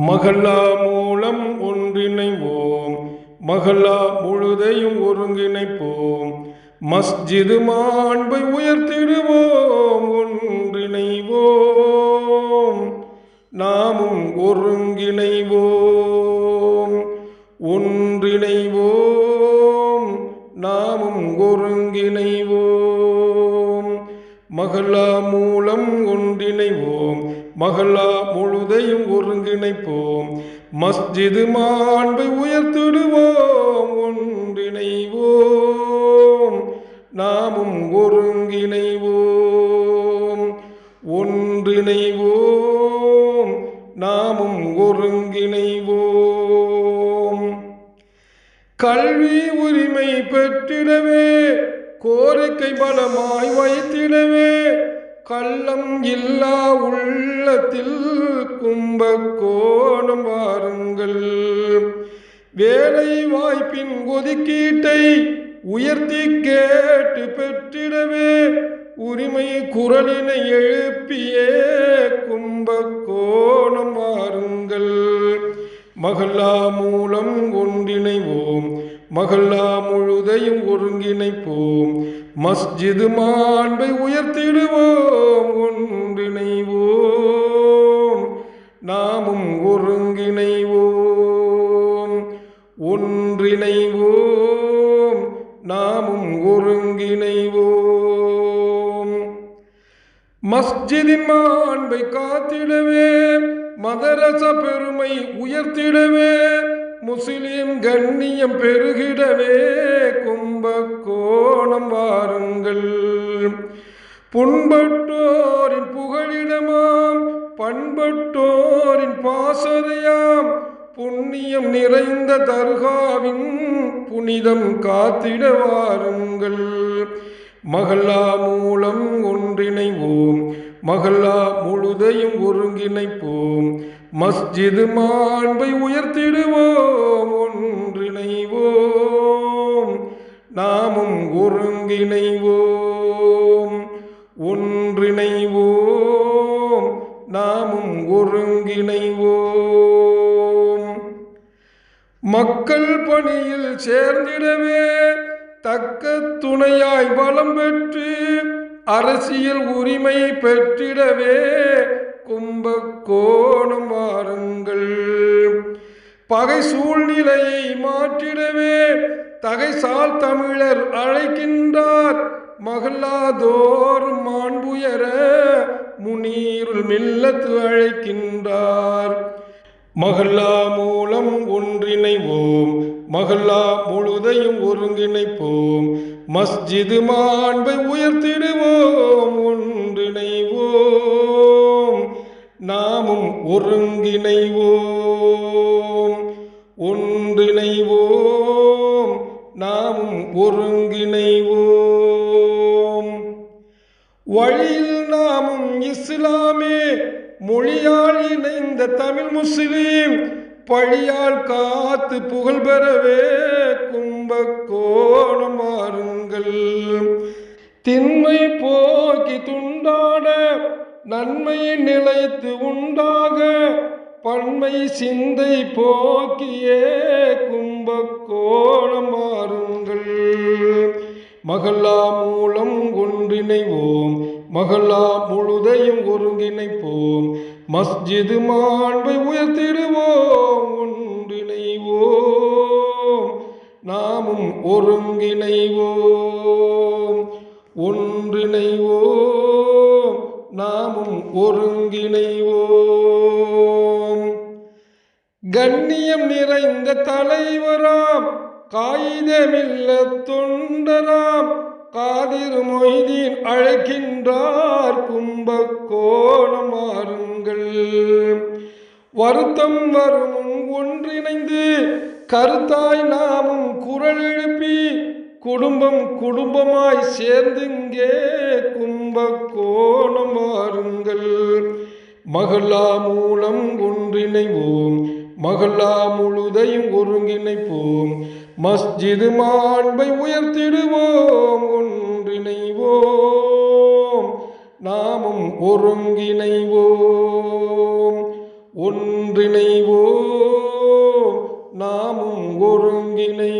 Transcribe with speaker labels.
Speaker 1: மகளா மூலம் ஒன்றிணைவோம். மகளா முழுதையும் ஒருங்கிணைப்போம். மஸ்ஜிது மாண்பை உயர்த்திடுவோம். ஒன்றிணைவோம். நாமும் ஒருங்கிணைவோம். ஒன்றிணைவோம். நாமும் ஒருங்கிணைவோம். மகளா மூலம் ஒன்றிணைவோம். மகளா முழுதையும் ஒருங்கிணைப்போம். மஸ்ஜிது மாண்பை உயர்த்திடுவோம் ஒன்றிணைவோம். நாமும் ஒருங்கிணைவோம் ஒன்றிணைவோம். நாமும் ஒருங்கிணைவோம். கல்வி உரிமை பெற்றிடவே கோரிக்கை பலமாய் வைத்திடவே கள்ளம் இல்லா உள்ளத்தில் கும்பகோணம் வாருங்கள். வேலை வாய்ப்பின் ஒதுக்கீட்டை உயர்த்தி கேட்டு பெற்றிடவே உரிமை குரலினை எழுப்பியே கும்பகோணம் வாருங்கள். மகளா மூலம் ஒன்றிணைவோம் மகளா முழுதையும் ஒருங்கிணைப்போம். மஸ்ஜிது மாண்பை உயர்த்திடுவோம் ஒன்றிணைவோம். ஒருங்கிணைவோம். மஸ்ஜிதின் மாண்பை காத்திடவே மதரச பெருமை உயர்த்திடவே முஸ்லிம் கண்ணியம் பெருகிடவே கும்பகோணம் வாருங்கள். புண்பட்டோரின் புகழிடமாம் பண்பட்டோரின் பாசறையாம் புண்ணியம் நிறைந்த தர்காவின் புனிதம் காத்திட வாருங்கள் மகளா மூலம் ஒன்றிணைவோம். மகளா முழுதையும் ஒருங்கிணைப்போம். மஸ்ஜிது மாண்பை உயர்த்திடுவோம். ஒன்றிணைவோம். நாமும் ஒருங்கிணைவோம். ஒன்றிணைவோம். நாமும் ஒருங்கிணைவோம். மக்கள் பணியில் சேர்ந்திடவே தக்க துணையாய் பலம் பெற்று அரசியல் உரிமை பெற்றிடவே கும்பகோணம் வாருங்கள். பகை சூழ்நிலையை மாற்றிடவே தகைசால் தமிழர் அழைக்கின்றார். மகளாதோறும் மாண்புயர முனீருள் மில்லத்து அழைக்கின்றார். மகல்லா மூலம் ஒன்றிணைவோம். மகல்லா முழுதையும் ஒருங்கிணைப்போம். மஸ்ஜிது மாண்பை உயர்த்திடுவோம். ஒன்றிணைவோம். நாமும் ஒருங்கிணைவோம். ஒன்றிணைவோம். நாமும் ஒருங்கிணைவோம். வழியில் நாமும் இஸ்லாமே மொழியால் இணைந்த தமிழ் முஸ்லீம் பழியால் காத்து புகழ் பெறவே கும்பகோணம் மாறுங்கள். திண்மை போக்கி துண்டாட நன்மை நிலைத்து உண்டாக பன்மை சிந்தை போக்கியே கும்பகோணம் மாறுங்கள். மகளா மூலம் ஒன்றிணைவோம். மகளா முழுதையும் ஒருங்கிணைப்போம். மஸ்ஜிது மாண்பை உயர்த்திடுவோம் ஒன்றிணைவோம். நாமும் ஒருங்கிணைவோம் ஒன்றிணைவோம். நாமும் ஒருங்கிணைவோம். கண்ணியம் நிறைந்த தலைவராம் காகிதமில்ல தொண்டராம் காதிர் மொய்தீன் அழைக்கின்றார் கும்பகோணம் வாருங்கள் வருத்தம் வரும் ஒன்றிணைந்து கருத்தாய் நாமும் குரல் எழுப்பி குடும்பம் குடும்பமாய் சேர்ந்துங்கே கும்பகோணம் வாருங்கள் மகளா மூலம் ஒன்றிணைவோம் மகளா முழுதையும் ஒருங்கிணைப்போம். மஸ்ஜிது மாண்பை உயர்த்திடுவோம் ஒருங்கிணைவோம். ஒன்றிணைவோம். நாமும் ஒருங்கிணை